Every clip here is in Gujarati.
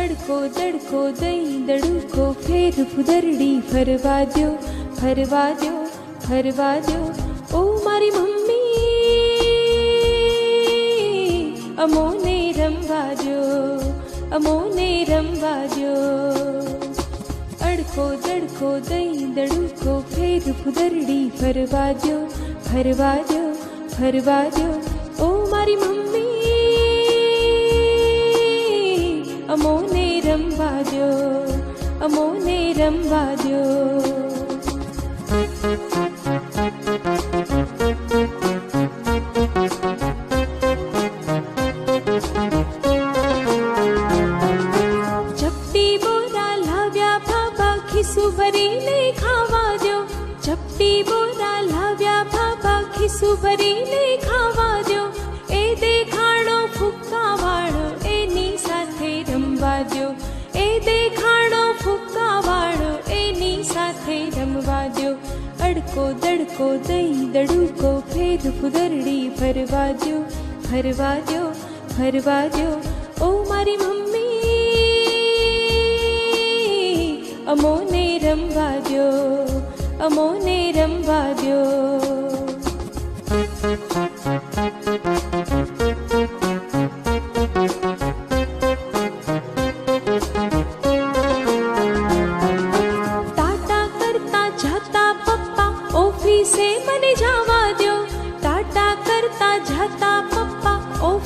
અડકો દડકો દઈ દડુકો, ફેર ફુદરડી ફરવા દો ફરવા દો ફરવા દો ઓ મારી મમ્મી, અમોને રમવા દો અમોને રમવા દો અડકો દડકો દઈ દડુકો, ફેર ફુદરડી ફરવા દો ફરવા દ્યો ફરવા દો ઓ મારી મમ્મી અમોને રમવા દો અમોને રમવા દ્યો. ખિસ્સું ભરીને ખાવા દો એ દેખાણો ફૂક્કા વાળો એની સાથે રમવા દો એ દેખાણો ફૂક્કા વાળો એની સાથે રમવા દો અડકો દડકો દઈ દડુકો ફેર ફુદરડી ફરવા દો ફરવા દો ફરવા દો ઓ મારી મમ્મી, અમોને રમવા દો અમોને રમવા દો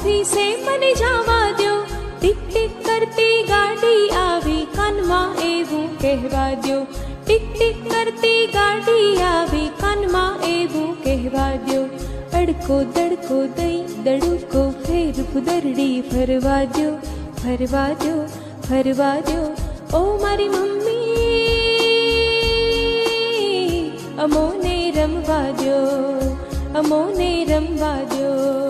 પપ્પા સે મને જવા દો ટીક ટીક કરતી ગાડી આવી કાનમાં એવું કહેવા દો ટીક ટીક કરતી ગાડી આવી કાનમાં એવું કહેવા દો અડકો દડકો દઈ દડુકો ફેર ફુદરડી ફરવા દો ફરવા દો ફરવા દો ઓ મારી મમ્મી, અમોને રમવા દો અમોને રમવા દો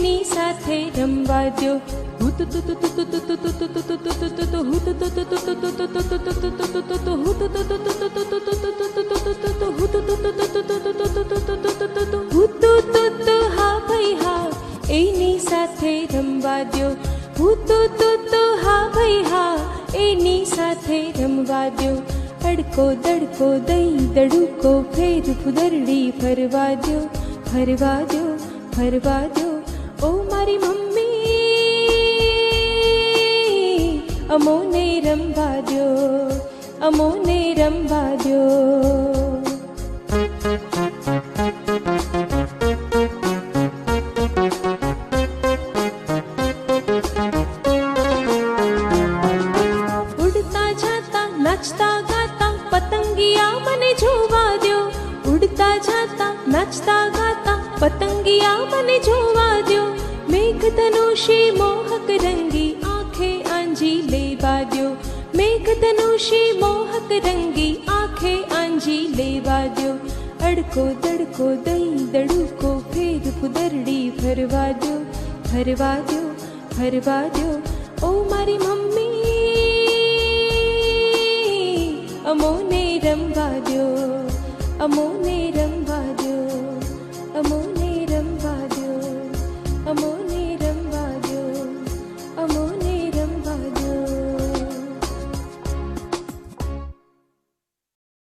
એની સાથે રમવા દો હુત તો તો તો તો તો તો તો તો તો તો તો તો તો હું તો તો તો તો તો તો તો તો તો તો તો તો તો હું તો તો તો તો તો તો તો તો તો તો તો તો તો હું તો તો તો તો તો તો તો તો તો તો તો તો તો તો તો હા ભાઈ હા એની સાથે રમવા દો હુત તો હા ભાઈ હા એની સાથે રમવા દો અડકો દડકો દઈ દડુકો ફેર ફુદરડી ફરવા દો ફરવા દો ફરવા દો ઓ મારી મમ્મી, અમોને રમવા દો અમોને રમવા દો ઉડતા ગાતા, પતંગિયા મને જોવા દો ઉડતા જાતા, નાચતા ગાતા, પતંગિયા મને જોવા દો મેઘ ધનુષી મોહક રંગી આંખે આંજી લેવા દો મેઘ ધનુષી મોહક રંગી આંખે આંજી લેવા દો અડકો દડકો દઈ દડુકો ફેર ફુદરડી ભરવા દો ભરવા દો ભરવા દો ઓ મારી મમ્મી અમોને રમવા દો અમોને